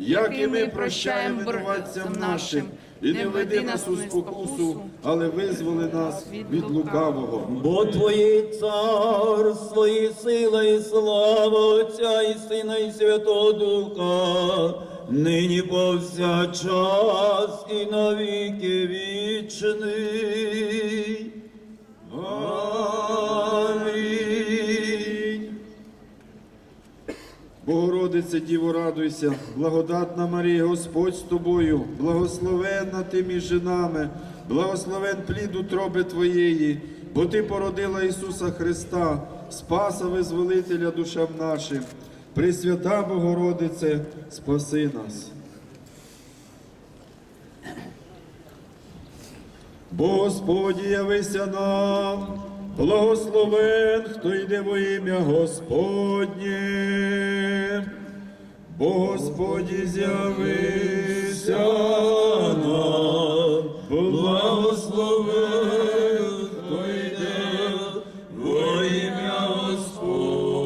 як і ми прощаємо винуватцям нашим, і не веди нас у спокусу, але визволи нас від лукавого. Бо Твоє царство і сила, і слава Отця і Сина, і Святого Духа, нині повсякчас і навіки вічний. Амінь. Богородице, Діво, радуйся, благодатна Марія, Господь з тобою, благословенна ти між жінами, благословен плід утроби Твоєї, бо Ти породила Ісуса Христа, Спаса Визволителя душам нашим. Пресвята Богородице, спаси нас. Бо Господь явися нам, благословен, хто йде во ім'я Господнє. Бо Господь з'явився нам, благословен, хто йде во ім'я Господнє.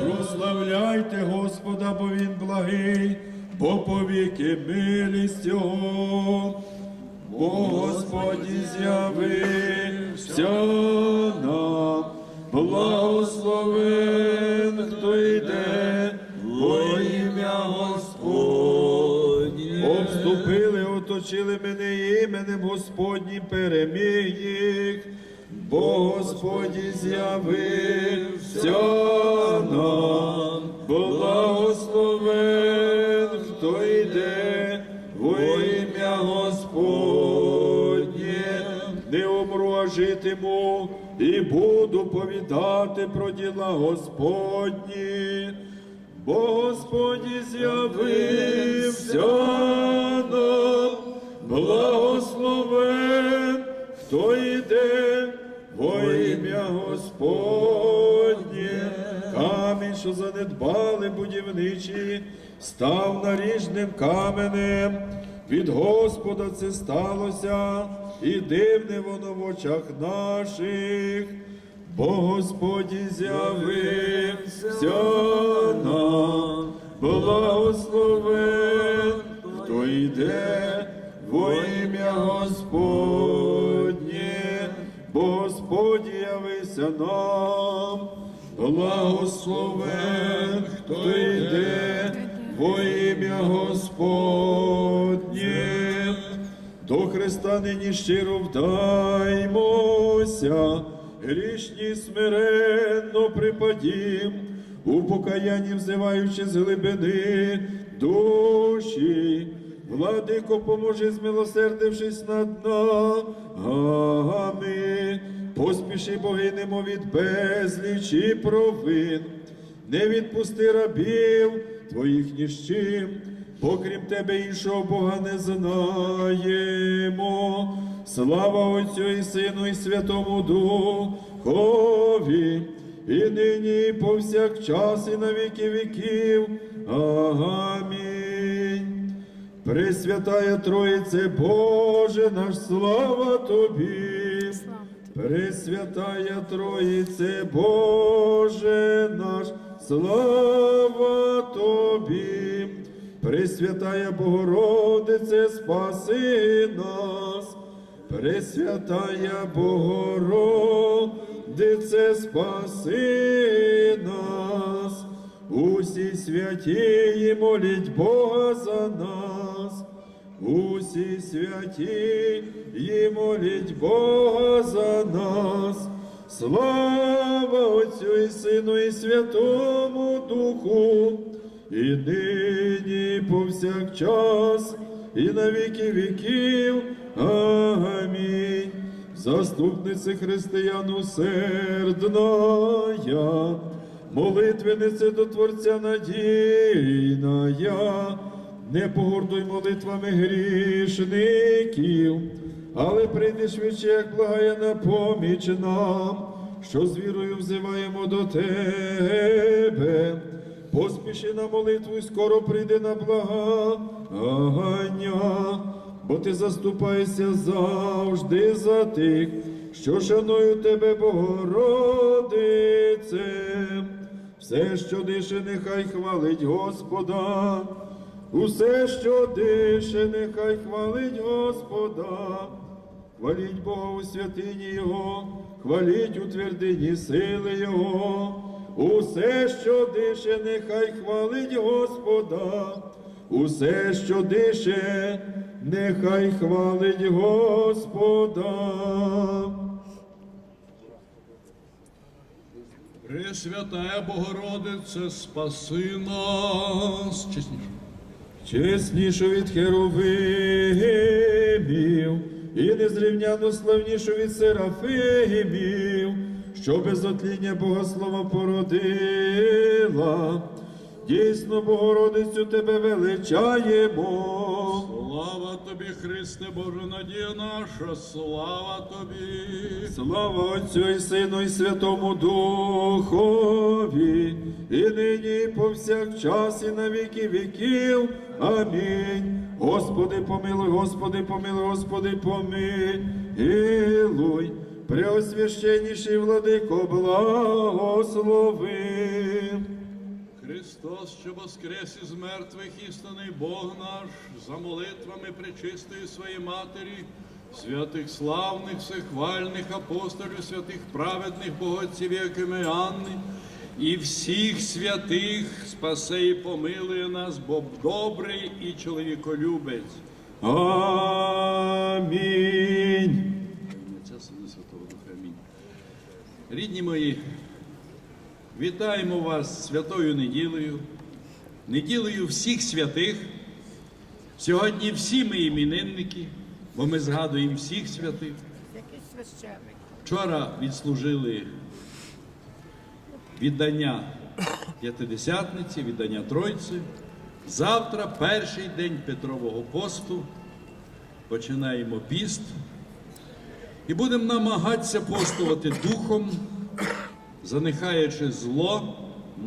Прославляйте Господа, бо Він благий, бо повіки милість Його. Бо Господь з'явився нам, благословен, хто йде во ім'я Господнє. Обступили, оточили мене іменем Господнім переміг їх, бо Господь з'явився нам, благословен, а житиму, і буду повідати про діла Господні. Бо Господь з'явився нам, благословен, хто йде во ім'я Господнє. Камінь, що занедбали будівничі, став наріжним каменем. Від Господа це сталося, і дивне воно в очах наших. Бо Господь з'явився нам, благословен, хто йде во ім'я Господнє, бо Господь явився нам, благословен, хто йде во ім'я Господнє. До Христа нині щиро вдаймося, грішні смиренно припадім, у покаянні взиваючи з глибини душі. Владико, поможи, змилосердившись над нами, поспіши богинемо від безлічі провин, не відпусти рабів твоїх ні з чим, бо крім тебе іншого Бога не знаємо. Слава Отцю і Сину, і Святому Духові, і нині, і повсякчас, і на віки віків. Амінь. Пресвятая Троїце, Боже наш, слава Тобі. Пресвятая Троїце, Боже наш, слава Тобі. Пресвятая Богородице, спаси нас. Пресвятая Богородице, спаси нас. Усі святії моліть Бога за нас. Усі святі і моліть Бога за нас. Слава Отцю і Сину, і Святому Духу, і нині, повсякчас, і на віки віків. Амінь. Заступнице християн усердная, молитвенице до Творця надійная, не погордуй молитвами грішників, але прийди швидше, як благає на поміч нам, що з вірою взиваємо до тебе. Поспіши на молитву, і скоро прийди на благання, бо ти заступаєшся завжди за тих, що шаную тебе, Богородице. Все, що дише, нехай хвалить Господа. Усе, що дише, нехай хвалить Господа. Хваліть Бога у святині Його, хваліть у твердині сили Його. Усе, що дише, нехай хвалить Господа. Усе, що дише, нехай хвалить Господа. Пресвятая Богородице, спаси нас. Чесніше. чеснішу від херовимів і незрівняно славнішу від серафимів, що без отління Богослова породила. Дійсно, Богородицю тебе величаємо. Слава тобі, Христе, Боже, надія наша, слава тобі. Слава Отцю і Сину і Святому Духові, і нині, і повсякчас, і на віки віків. Амінь. Господи, помилуй, Господи, помилуй, Господи, помилуй. Преосвященніший владико, благослови. Христос, що воскрес із мертвих, істинний Бог наш, за молитвами пречистої своєї Матері, святих славних, всехвальних апостолів, святих праведних боготців, якими Анни, і всіх святих спасе і помилує нас, бо добрий і чоловіколюбець. Амінь. Отця Сина Святого Духа. Амінь. Рідні мої, вітаємо вас святою неділею, неділею всіх святих. Сьогодні всі ми іменинники, бо ми згадуємо всіх святих. Вчора відслужили віддання П'ятидесятниці, віддання Тройці. Завтра перший день Петрового посту. Починаємо піст. І будемо намагатися постувати духом, занихаючи зло,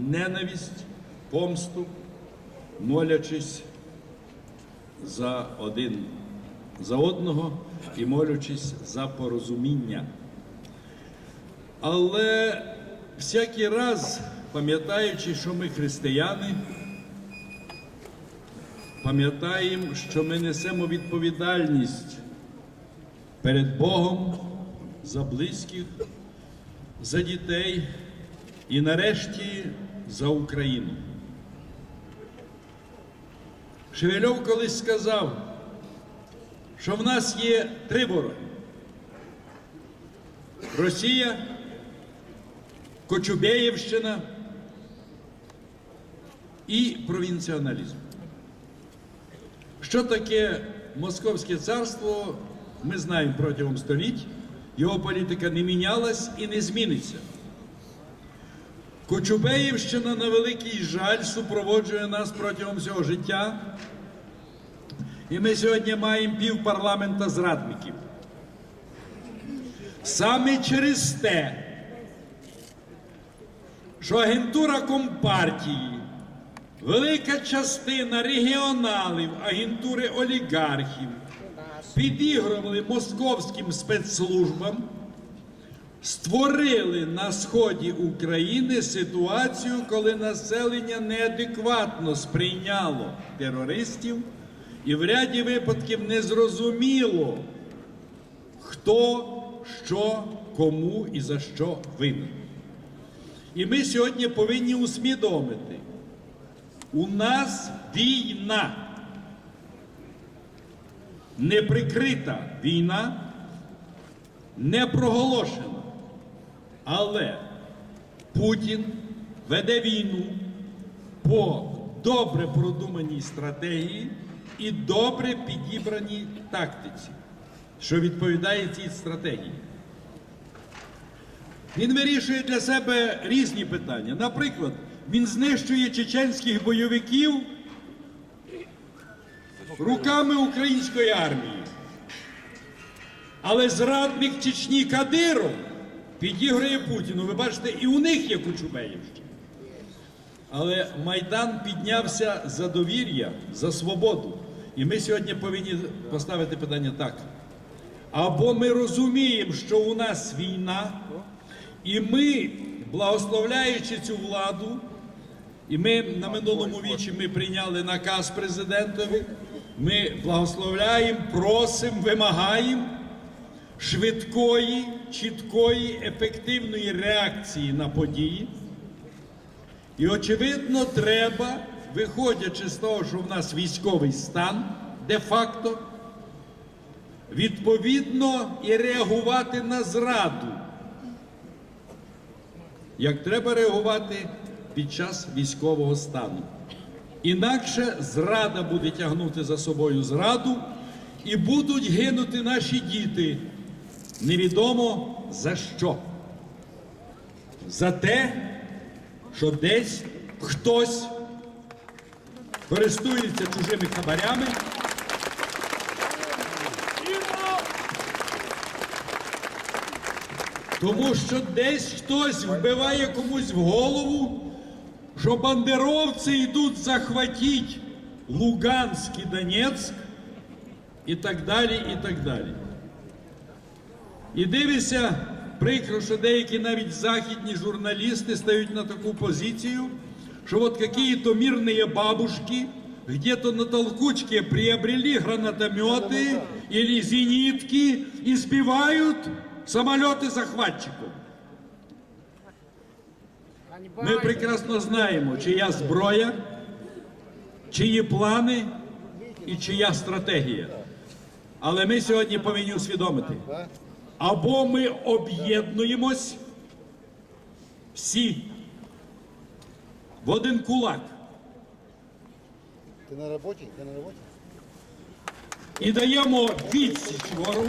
ненависть, помсту, молячись за один за одного і молячись за порозуміння. Але всякий раз, пам'ятаючи, що ми християни, пам'ятаємо, що ми несемо відповідальність перед Богом за близьких, за дітей і нарешті за Україну. Шевельов колись сказав, що в нас є три вороги. Росія, Кочубеївщина і провінціоналізм. Що таке Московське царство, ми знаємо протягом століть. Його політика не мінялась і не зміниться. Кочубеївщина, на великий жаль, супроводжує нас протягом всього життя. І ми сьогодні маємо пів парламента зрадників. Саме через те, що агентура Компартії, велика частина регіоналів, агентури олігархів підігрували московським спецслужбам, створили на сході України ситуацію, коли населення неадекватно сприйняло терористів, і в ряді випадків не зрозуміло, хто, що, кому і за що винен. І ми сьогодні повинні усвідомити, у нас війна, неприкрита війна, не проголошена. Але Путін веде війну по добре продуманій стратегії і добре підібраній тактиці, що відповідає цій стратегії. Він вирішує для себе різні питання. Наприклад, він знищує чеченських бойовиків руками української армії. Але зрадник Чечні Кадиров підігрує Путіну. Ви бачите, і у них є Кучубеївщина. Але Майдан піднявся за довір'я, за свободу. І ми сьогодні повинні поставити питання так. Або ми розуміємо, що у нас війна, і ми, благословляючи цю владу, і ми на минулому вічі ми прийняли наказ президентові, ми благословляємо, просимо, вимагаємо швидкої, чіткої, ефективної реакції на події. І очевидно, треба, виходячи з того, що в нас військовий стан де-факто, відповідно і реагувати на зраду. Як треба реагувати під час військового стану. Інакше зрада буде тягнути за собою зраду, і будуть гинути наші діти. Невідомо за що. За те, що десь хтось користується чужими хабарями. Тому що десь хтось вбиває комусь в голову, що бандеровці йдуть захватити Луганськ і Донецьк і так далі, і так далі. І дивишся, прикро, що деякі навіть західні журналісти стають на таку позицію, що от какие-то мирные бабушки где-то на толкучке приобрели гранатометы или зенитки и сбивают самолеты захватчиков. Ми прекрасно знаємо, чия зброя, чиї плани і чия стратегія. Але ми сьогодні повинні усвідомити, або ми об'єднуємось всі в один кулак Ты на работе? Ты на работе? і даємо відсіч ворогу,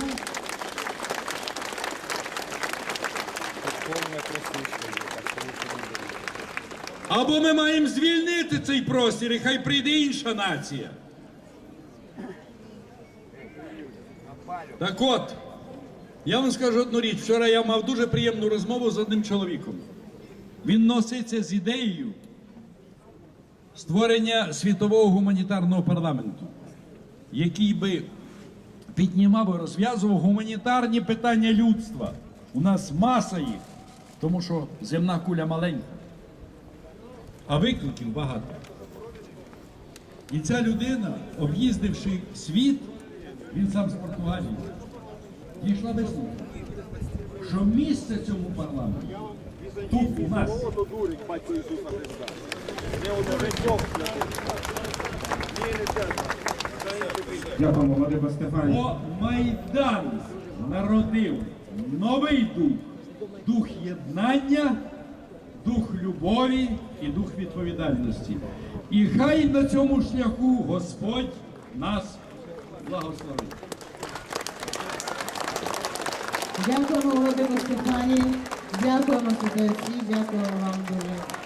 Полное просвещение, так что лучше не говорить. Або ми маємо звільнити цей простір, і хай прийде інша нація. Так от, я вам скажу одну річ. Вчора я мав дуже приємну розмову з одним чоловіком. Він носиться з ідеєю створення світового гуманітарного парламенту, який би піднімав і розв'язував гуманітарні питання людства. У нас маса їх, тому що земна куля маленька, а викликів багато. І ця людина, об'їздивши світ, він сам з Португалії, дійшла висновку, що місце цьому парламенту тут у нас. Дякуємо, Владимир Стефанович. Бо Майдан народив новий дух, дух єднання, дух любові і дух відповідальності. І хай на цьому шляху Господь нас благословить. Дякуємо Володимир Стефані, дякуємо святої, дякуємо вам дуже.